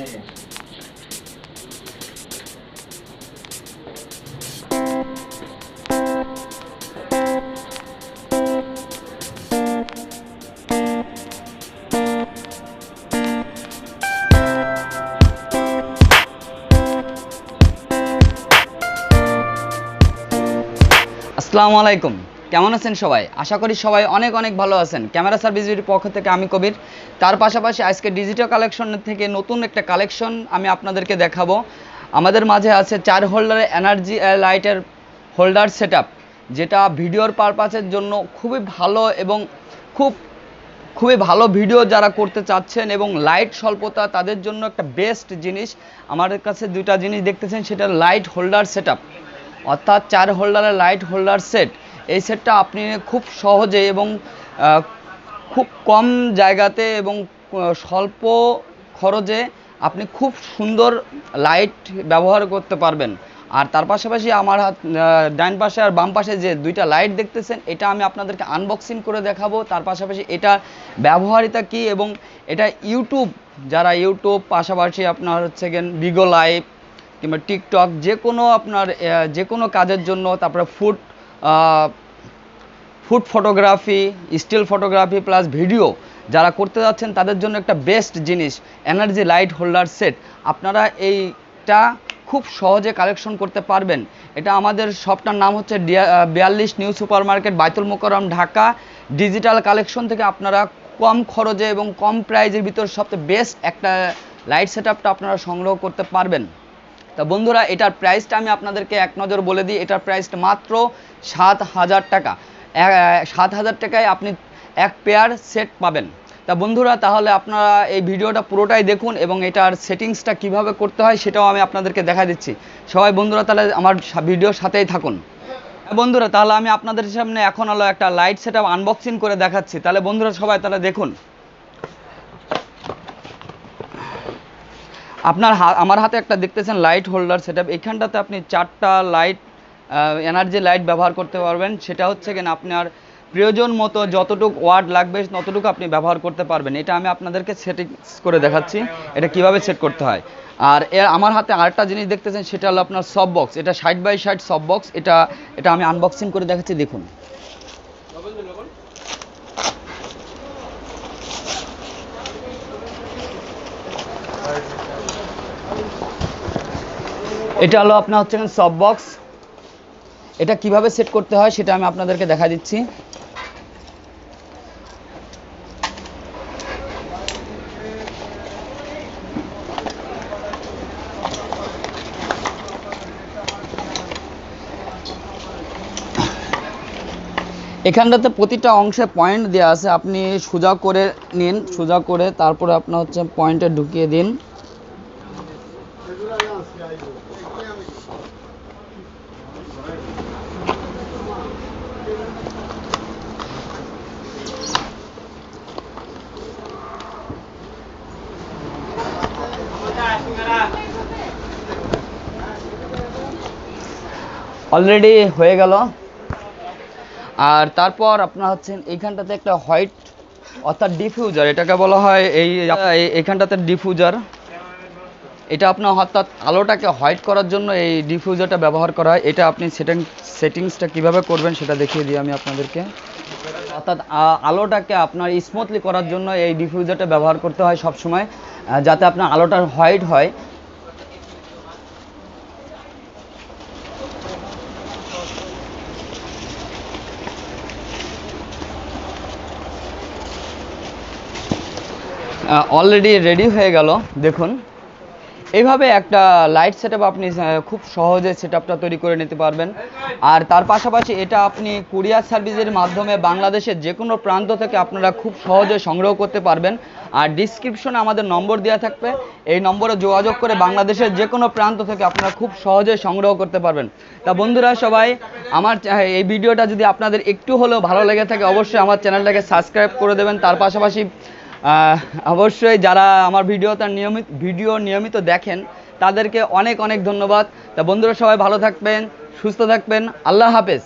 আসসালামু আলাইকুম। কেমন আছেন সবাই? আশা করি সবাই অনেক অনেক ভালো আছেন। ক্যামেরা সার্ভিস পক্ষ থেকে আমি কবির। তার পাশাপাশি আজকে ডিজিটাল কালেকশন থেকে নতুন একটা কালেকশন আমি আপনাদেরকে দেখাবো। আমাদের মাঝে আছে চার হোল্ডারের এনার্জি লাইটের হোল্ডার সেটআপ যেটা ভিডিওর পারপাসের জন্য খুবই ভালো এবং খুব, খুবই ভালো ভিডিও যারা করতে চাচ্ছেন এবং লাইট স্বল্পতা তাদের জন্য একটা বেস্ট জিনিস। আমাদের কাছে দুইটা জিনিস দেখতেছেন, সেটা লাইট হোল্ডার সেটআপ অর্থাৎ চার হোল্ডারের লাইট হোল্ডার সেট এই সেটটা আপনি খুব সহজে এবং খুব কম জায়গাতে এবং স্বল্প খরচে আপনি খুব সুন্দর লাইট ব্যবহার করতে পারবেন। আর তার পাশাপাশি আমার হাত ডান পাশে আর বাম পাশে যে দুইটা লাইট দেখতেছেন, এটা আমি আপনাদেরকে আনবক্সিং করে দেখাবো। তার পাশাপাশি এটা ব্যবহারিতা কি এবং এটা ইউটিউব, যারা ইউটিউব পাশাপাশি আপনার হচ্ছে গেন বিগো লাইভ কিংবা টিকটক যে কোনো আপনার যে কোনো কাজের জন্য, তারপরে food food photography still photography plus video যারা করতে যাচ্ছেন তাদের জন্য একটা বেস্ট জিনিস এনার্জি লাইট হোল্ডার সেট আপনারা এইটা খুব সহজে কালেকশন করতে পারবেন। এটা আমাদের শপটার নাম হচ্ছে বিয়াল্লিশ নিউ সুপার মার্কেট বাইতুল মোকরম ঢাকা। ডিজিটাল কালেকশন থেকে আপনারা কম খরচে এবং কম প্রাইজের ভিতর সবচেয়ে বেস্ট একটা লাইট সেট আপনারা সংগ্রহ করতে পারবেন। তা বন্ধুরা, এটার প্রাইসটা আমি আপনাদেরকে এক নজর বলে দিই। এটার প্রাইসটা মাত্র সাত হাজার টাকা। সাত হাজার টাকায় আপনি এক পেয়ার সেট পাবেন। তা বন্ধুরা, তাহলে আপনারা এই ভিডিওটা পুরোটাই দেখুন এবং এটার সেটিংসটা কীভাবে করতে হয় সেটাও আমি আপনাদেরকে দেখা দিচ্ছি। সবাই বন্ধুরা, তাহলে আমার ভিডিওর সাথেই থাকুন। হ্যাঁ বন্ধুরা, তাহলে আমি আপনাদের সামনে এখন হলো একটা লাইট সেট আনবক্সিং করে দেখাচ্ছি। তাহলে বন্ধুরা, সবাই তাহলে দেখুন। আপনার আমার হাতে একটা দেখতেছেন লাইট হোল্ডার সেটআপ এখানটাতে আপনি চারটা লাইট এনার্জি লাইট ব্যবহার করতে পারবেন। সেটা হচ্ছে কিনা আপনার প্রয়োজন মতো যতটুকু ওয়ার্ড লাগবে, ততটুকু আপনি ব্যবহার করতে পারবেন। এটা আমি আপনাদেরকে সেটিংস করে দেখাচ্ছি, এটা কীভাবে সেট করতে হয়। আর এর আমার হাতে আরেকটা জিনিস দেখতেছেন, সেটা হলো আপনার সব বক্স এটা সাইড বাই সাইড সব বক্স এটা এটা আমি আনবক্সিং করে দেখাচ্ছি, দেখুন। এটা হলো আপনার হচ্ছে সব বক্স এটা কীভাবে সেট করতে হয় সেটা আমি আপনাদেরকে দেখা দিচ্ছি। এখানটাতে প্রতিটা অংশে পয়েন্ট দেওয়া আছে। আপনি সোজা করে নিন, সোজা করে তারপরে আপনার হচ্ছে পয়েন্টে ঢুকিয়ে দিন। অলরেডি হয়ে গেল। আর তারপর আপনার হচ্ছে এইখানটাতে একটা হোয়াইট, অর্থাৎ ডিফিউজার, এটাকে বলা হয় এই, এই- এইখানটাতে ডিফিউজার। এটা আপনার অর্থাৎ আলোটাকে হোয়াইট করার জন্য এই ডিফিউজারটা ব্যবহার করা হয়। এটা আপনি সেটিং সেটিংসটা কীভাবে করবেন সেটা দেখিয়ে দিই আমি আপনাদেরকে। অর্থাৎ আলোটাকে আপনার স্মুথলি করার জন্য এই ডিফিউজারটা ব্যবহার করতে হয় সব সময় যাতে আপনার আলোটা হোয়াইট হয়। অলরেডি রেডি হয়ে গেল। দেখুন, এইভাবে একটা লাইট সেটআপ আপনি খুব সহজে সেটআপটা তৈরি করে নিতে পারবেন। আর তার পাশাপাশি এটা আপনি কুরিয়ার সার্ভিসের মাধ্যমে বাংলাদেশের যে কোনো প্রান্ত থেকে আপনারা খুব সহজে সংগ্রহ করতে পারবেন। আর ডিসক্রিপশনে আমাদের নম্বর দেওয়া থাকবে। এই নম্বরে যোগাযোগ করে বাংলাদেশের যে কোনো প্রান্ত থেকে আপনারা খুব সহজে সংগ্রহ করতে পারবেন। তা বন্ধুরা সবাই, আমার এই ভিডিওটা যদি আপনাদের একটু হলেও ভালো লেগে থাকে, অবশ্যই আমার চ্যানেলটাকে সাবস্ক্রাইব করে দেবেন। তার পাশাপাশি অবশ্যই যারা আমার ভিডিও তার নিয়মিত ভিডিও নিয়মিত দেখেন, তাদেরকে অনেক অনেক ধন্যবাদ। তা বন্ধুরা সবাই ভালো থাকবেন, সুস্থ থাকবেন। আল্লাহ হাফেজ।